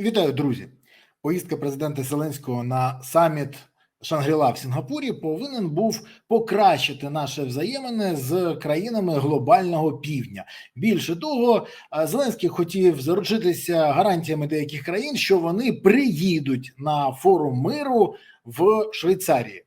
Вітаю, друзі! Поїздка президента Зеленського на саміт Шангріла в Сінгапурі повинен був покращити наші взаємини з країнами глобального півдня. Більше того, Зеленський хотів заручитися гарантіями деяких країн, що вони приїдуть на форум миру в Швейцарії.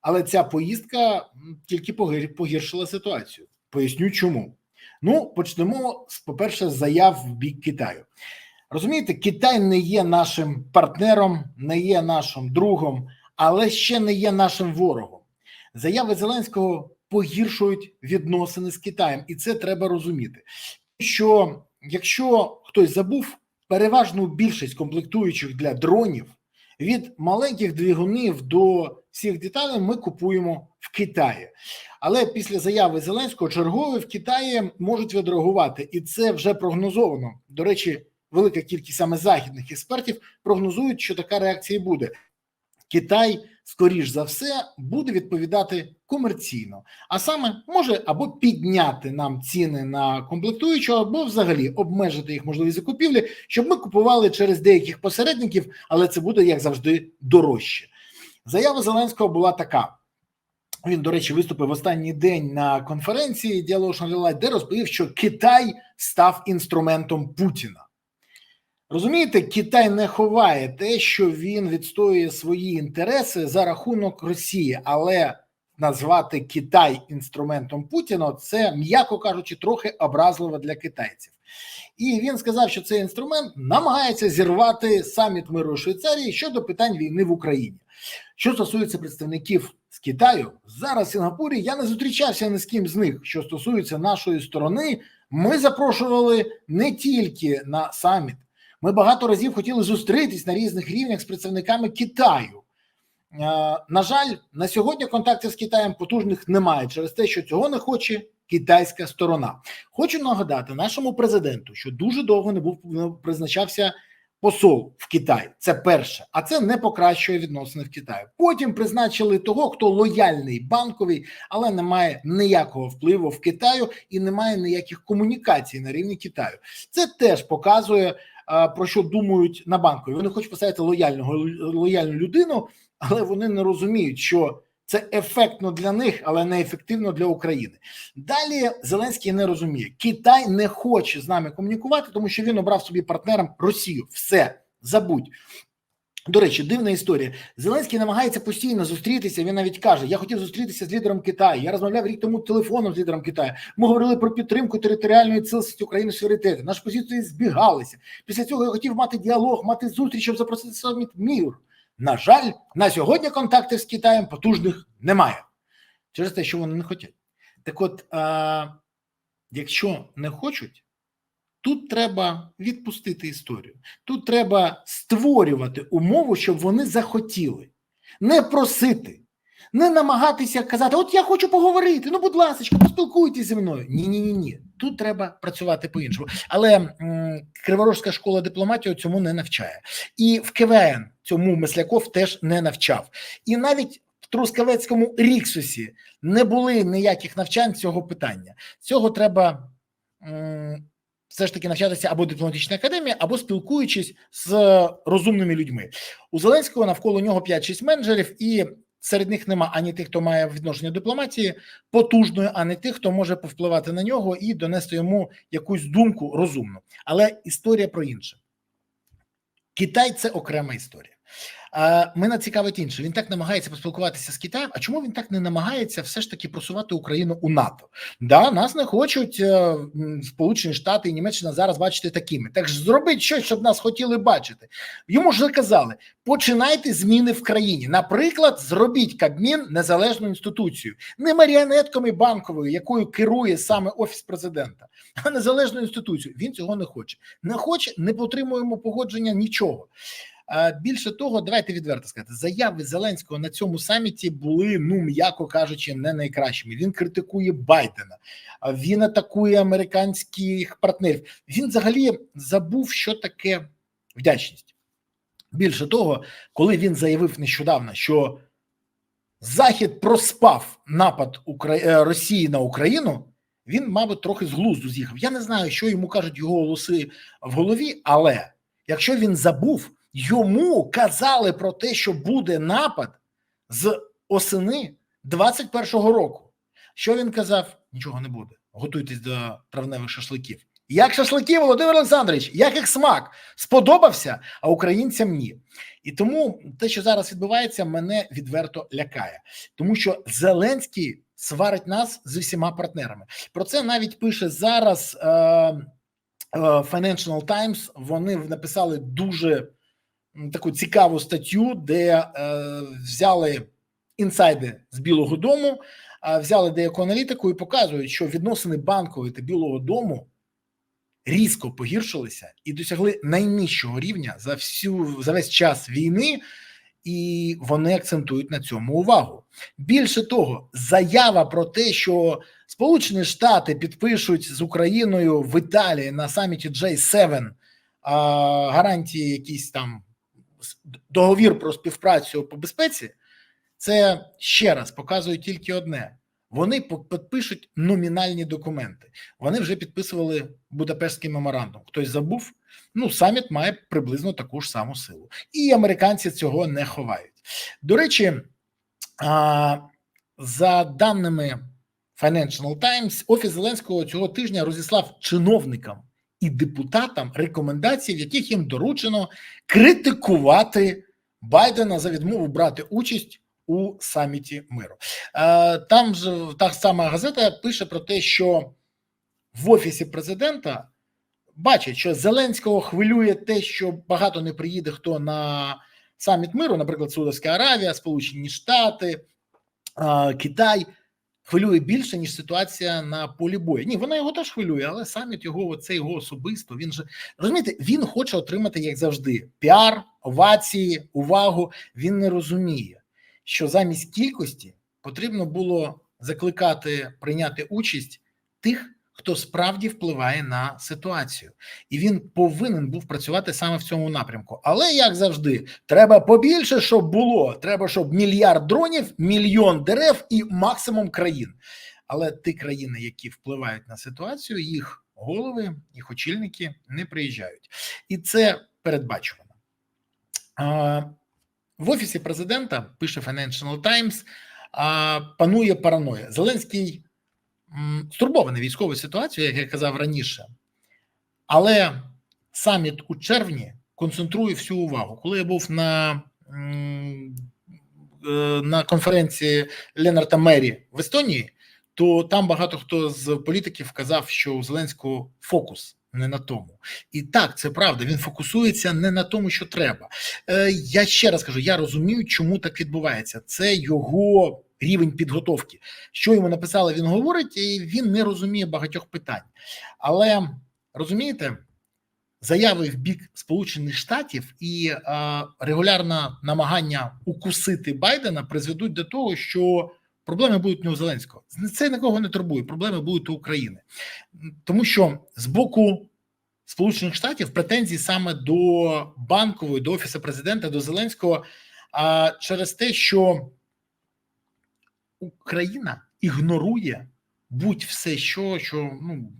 Але ця поїздка тільки погіршила ситуацію. Поясню, чому. Ну, почнемо з, по-перше, з заяв в бік Китаю. Розумієте, Китай не є нашим партнером, не є нашим другом, але ще не є нашим ворогом. Заяви Зеленського погіршують відносини з Китаєм, і це треба розуміти. Що якщо хтось забув, переважну більшість комплектуючих для дронів від маленьких двигунів до всіх деталей ми купуємо в Китаї. Але після заяви Зеленського чергові в Китаї можуть відреагувати, і це вже прогнозовано. До речі, велика кількість саме західних експертів прогнозують, що така реакція буде. Китай, скоріш за все, буде відповідати комерційно, а саме може або підняти нам ціни на комплектуючу, або взагалі обмежити їх можливість закупівлі, щоб ми купували через деяких посередників, але це буде як завжди дорожче. Заява Зеленського була така. Він, до речі, виступив останній день на конференції діалогу Шангрила, де розповів, що Китай став інструментом Путіна. Розумієте, Китай не ховає те, що він відстоює свої інтереси за рахунок Росії, але назвати Китай інструментом Путіна це, м'яко кажучи, трохи образливо для китайців. І він сказав, що цей інструмент намагається зірвати саміт миру Швейцарії щодо питань війни в Україні. Що стосується представників з Китаю, зараз в Сінгапурі я не зустрічався ні з ким з них. Що стосується нашої сторони, ми запрошували не тільки на саміт. Ми багато разів хотіли зустрітись на різних рівнях з представниками Китаю. Е, На жаль, на сьогодні контактів з Китаєм потужних немає через те, що цього не хоче китайська сторона. Хочу нагадати нашому президенту, що дуже довго не був не призначався посол в Китай. Це перше, а це не покращує відносини в Китаю. Потім призначили того, хто лояльний банковий, але не має ніякого впливу в Китаю і не має ніяких комунікацій на рівні Китаю. Це теж показує про що думають на банку. Вони хочуть поставити лояльного лояльну людину, але вони не розуміють, що це ефектно для них, але не ефективно для України. Далі Зеленський не розуміє, Китай не хоче з нами комунікувати, тому що він обрав собі партнером Росію. Все забудь. До речі, дивна історія. Зеленський намагається постійно зустрітися. Він навіть каже: Я хотів зустрітися з лідером Китаю. Я розмовляв рік тому телефоном з лідером Китаю. Ми говорили про підтримку територіальної цілісності України суверенітету. Наші позиції збігалися. Після цього я хотів мати діалог, мати зустріч, щоб запросити саміт мір. На жаль, на сьогодні контактів з Китаєм потужних немає через те, що вони не хочуть. Так, от, а, якщо не хочуть, тут треба відпустити історію. Тут треба створювати умову, щоб вони захотіли, не просити, не намагатися казати: От я хочу поговорити. Ну, будь ласка, поспілкуйтесь зі мною. Ні, ні, ні, ні. Тут треба працювати по-іншому. Але м, Криворожська школа дипломатії цьому не навчає. І в КВН цьому Мисляков теж не навчав. І навіть в Трускавецькому Ріксусі не були ніяких навчань цього питання. Цього треба. Все ж таки навчатися або дипломатичній академії, або спілкуючись з розумними людьми. У Зеленського навколо нього 5-6 менеджерів, і серед них нема ані тих, хто має відношення до дипломатії потужної, ані тих, хто може повпливати на нього і донести йому якусь думку розумну. Але історія про інше. Китай це окрема історія. Мене цікавить інше. Він так намагається поспілкуватися з Китаєм. А чому він так не намагається все ж таки просувати Україну у НАТО? Да, нас не хочуть е, Сполучені Штати і Німеччина зараз бачити такими. Так ж зробіть щось, щоб нас хотіли бачити. Йому ж казали: починайте зміни в країні. Наприклад, зробіть Кабмін незалежною інституцією, не маріонетками банковою, якою керує саме офіс президента, а незалежною інституцією. Він цього не хоче. Не хоче, не потримуємо погодження нічого. Більше того, давайте відверто сказати, заяви Зеленського на цьому саміті були, ну м'яко кажучи, не найкращими. Він критикує Байдена, він атакує американських партнерів. Він взагалі забув, що таке вдячність. Більше того, коли він заявив нещодавно, що Захід проспав напад Укра... е, Росії на Україну. Він, мабуть, трохи з глузду з'їхав. Я не знаю, що йому кажуть його голоси в голові, але якщо він забув, йому казали про те, що буде напад з осени 21-го року. Що він казав? Нічого не буде. Готуйтесь до травневих шашликів. Як шашлики, Володимир Олександрович, як їх смак сподобався, а українцям ні. І тому те, що зараз відбувається, мене відверто лякає, тому що Зеленський сварить нас з усіма партнерами. Про це навіть пише зараз е, е, Financial Times. Вони написали дуже таку цікаву статтю, де е, взяли інсайди з Білого Дому, взяли деяку аналітику і показують, що відносини банкової та Білого Дому різко погіршилися і досягли найнижчого рівня за всю за весь час війни, і вони акцентують на цьому увагу. Більше того, заява про те, що Сполучені Штати підпишуть з Україною в Італії на саміті J7 а, гарантії, якісь там договір про співпрацю по безпеці. Це ще раз показує тільки одне: вони підпишуть номінальні документи. Вони вже підписували Будапештський меморандум. Хтось забув? Ну, саміт має приблизно таку ж саму силу, і американці цього не ховають. До речі, за даними Financial Times, офіс Зеленського цього тижня розіслав чиновникам і депутатам рекомендації, в яких їм доручено критикувати Байдена за відмову брати участь у саміті миру. Е, Там ж та сама газета пише про те, що в офісі президента бачать, що Зеленського хвилює те, що багато не приїде хто на саміт миру, наприклад, Саудовська Аравія, Сполучені Штати, е, Китай. Хвилює більше ніж ситуація на полі бою. Ні, вона його теж хвилює, але саміт його це його особисто. Він же розумієте, він хоче отримати, як завжди, піар, овації, увагу. Він не розуміє, що замість кількості потрібно було закликати прийняти участь тих, хто справді впливає на ситуацію, і він повинен був працювати саме в цьому напрямку. Але як завжди, треба побільше, щоб було. Треба, щоб мільярд дронів, мільйон дерев і максимум країн. Але ті країни, які впливають на ситуацію, їх голови, їх очільники не приїжджають, і це передбачувано. В офісі президента пише Financial Times, панує параноя. Зеленський стурбований військовою ситуацією, як я казав раніше, але саміт у червні концентрує всю увагу. Коли я був на, е, на конференції Ленарта Мері в Естонії, то там багато хто з політиків казав, що у Зеленського фокус не на тому. І так, це правда. Він фокусується не на тому, що треба. Е, Я ще раз кажу: я розумію, чому так відбувається. Це його рівень підготовки. Що йому написали, він говорить, і він не розуміє багатьох питань. Але розумієте, заяви в бік Сполучених Штатів і регулярне намагання укусити Байдена призведуть до того, що проблеми будуть не у Зеленського. Це нікого не турбує. Проблеми будуть у України, тому що з боку Сполучених Штатів претензії саме до банкової, до офісу президента, до Зеленського, а через те, що Україна ігнорує будь-все, що, що ну,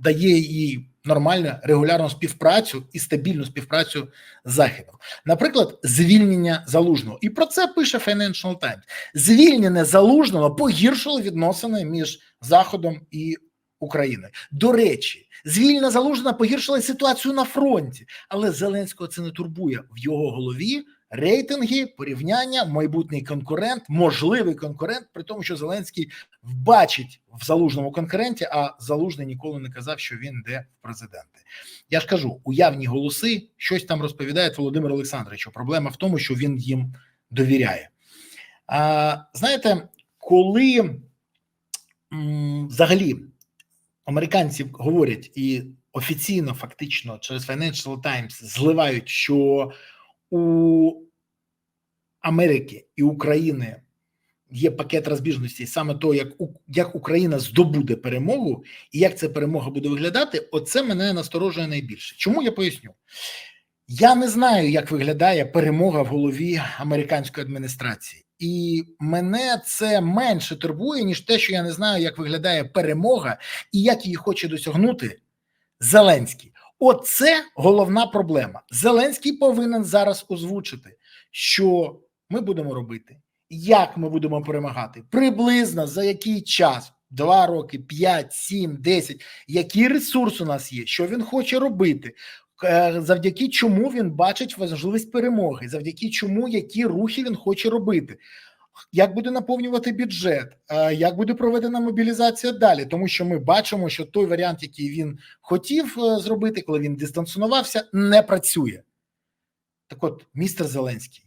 дає їй нормальну регулярну співпрацю і стабільну співпрацю з Західом. Наприклад, звільнення залужного, і про це пише Financial Times. Звільнення залужного погіршило відносини між Заходом і Україною. До речі, звільнення залужного погіршила ситуацію на фронті, але Зеленського це не турбує в його голові. Рейтинги, порівняння, майбутній конкурент, можливий конкурент, при тому, що Зеленський бачить в залужному конкуренті, а залужний ніколи не казав, що він йде в президенти. Я ж кажу, уявні голоси щось там розповідає Володимир Олександрович. Проблема в тому, що він їм довіряє. А, Знаєте, коли м, взагалі американці говорять і офіційно, фактично, через Financial Times зливають, що у Америки і України є пакет розбіжностей саме того, як як Україна здобуде перемогу, і як ця перемога буде виглядати, оце мене насторожує найбільше. Чому я поясню? Я не знаю, як виглядає перемога в голові американської адміністрації, і мене це менше турбує, ніж те, що я не знаю, як виглядає перемога і як її хоче досягнути Зеленський. Оце головна проблема. Зеленський повинен зараз озвучити, що ми будемо робити, як ми будемо перемагати, приблизно за який час. Два роки, п'ять, сім, десять. Який ресурс у нас є? Що він хоче робити? Е, завдяки чому він бачить важливість перемоги, завдяки чому які рухи він хоче робити, як буде наповнювати бюджет, е, як буде проведена мобілізація далі, тому що ми бачимо, що той варіант, який він хотів е, зробити, коли він дистанціонувався, не працює. Так, от, містер Зеленський,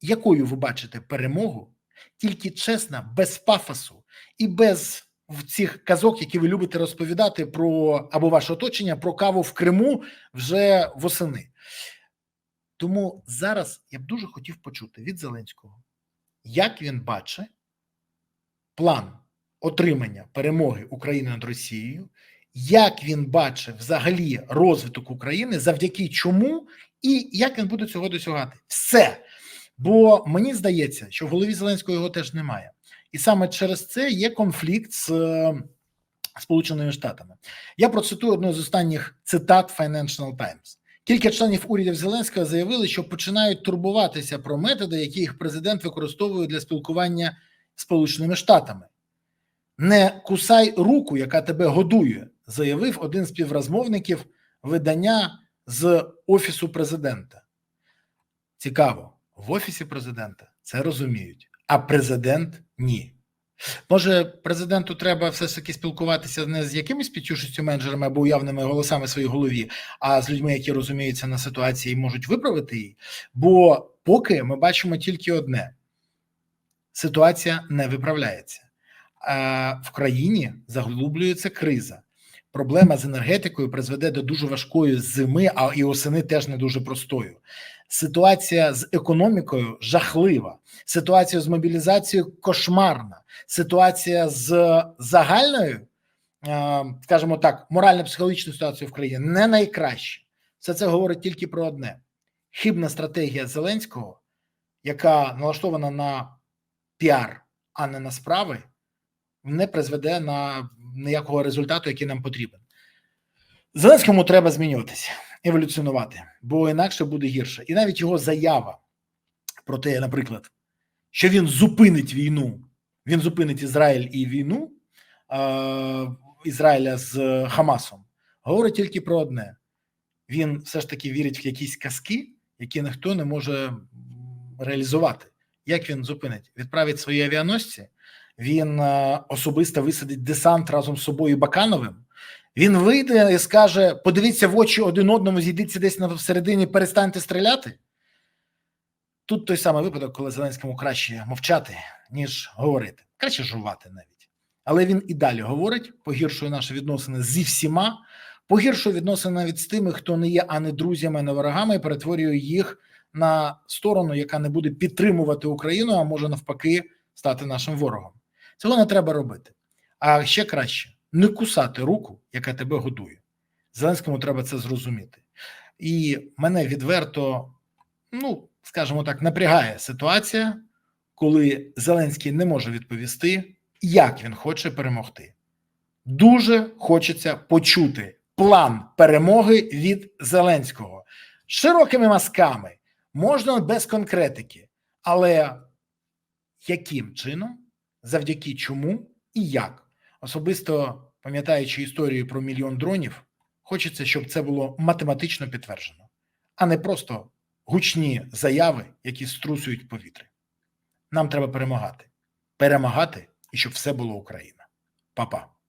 якою ви бачите перемогу, тільки чесна, без пафосу і без цих казок, які ви любите розповідати про або ваше оточення, про каву в Криму вже восени. Тому зараз я б дуже хотів почути від Зеленського, як він бачить план отримання перемоги України над Росією, як він бачить взагалі розвиток України, завдяки чому, і як він буде цього досягати. Все. Бо мені здається, що в голові Зеленського його теж немає і саме через це є конфлікт з е, Сполученими Штатами. Я процитую одну з останніх цитат Financial Times. Кілька членів урядів Зеленського заявили, що починають турбуватися про методи, які їх президент використовує для спілкування з Сполученими Штатами. Не кусай руку, яка тебе годує, заявив один з співрозмовників видання з Офісу президента. Цікаво, в Офісі президента це розуміють а президент ні. Може, президенту треба все ж таки спілкуватися не з якимись підчушістю менеджерами або уявними голосами в своїй голові, а з людьми, які розуміються на ситуації і можуть виправити її. Бо поки ми бачимо тільки одне: ситуація не виправляється. А в країні заглублюється криза. Проблема з енергетикою призведе до дуже важкої зими, а і осени теж не дуже простою. Ситуація з економікою жахлива, ситуація з мобілізацією кошмарна, ситуація з загальною, е, скажімо так, морально-психологічною ситуацією в країні не найкраще. Все це говорить тільки про одне: хибна стратегія Зеленського, яка налаштована на піар, а не на справи, не призведе на ніякого результату, який нам потрібен. Зеленському треба змінюватися еволюціонувати, бо інакше буде гірше. І навіть його заява про те, наприклад, що він зупинить війну, він зупинить Ізраїль і війну е, Ізраїля з Хамасом, говорить тільки про одне: він все ж таки вірить в якісь казки, які ніхто не може реалізувати. Як він зупинить? Відправить свої авіаносці, він особисто висадить десант разом з собою Бакановим. Він вийде і скаже: подивіться в очі один одному, зійдіться десь на всередині, перестаньте стріляти. Тут той самий випадок, коли Зеленському краще мовчати, ніж говорити, краще жувати навіть. Але він і далі говорить, погіршує наші відносини зі всіма, погіршує відносини навіть з тими, хто не є ані друзями, ані ворогами, і перетворює їх на сторону, яка не буде підтримувати Україну, а може навпаки стати нашим ворогом. Цього не треба робити. А ще краще не кусати руку, яка тебе годує. Зеленському треба це зрозуміти. І мене відверто, ну скажімо так, напрягає ситуація, коли Зеленський не може відповісти, як він хоче перемогти. Дуже хочеться почути план перемоги від Зеленського широкими мазками, можна без конкретики, але яким чином, завдяки чому і як? Особисто пам'ятаючи історію про мільйон дронів, хочеться, щоб це було математично підтверджено, а не просто гучні заяви, які струсують повітря. Нам треба перемагати, перемагати і щоб все було Україна. Па-па.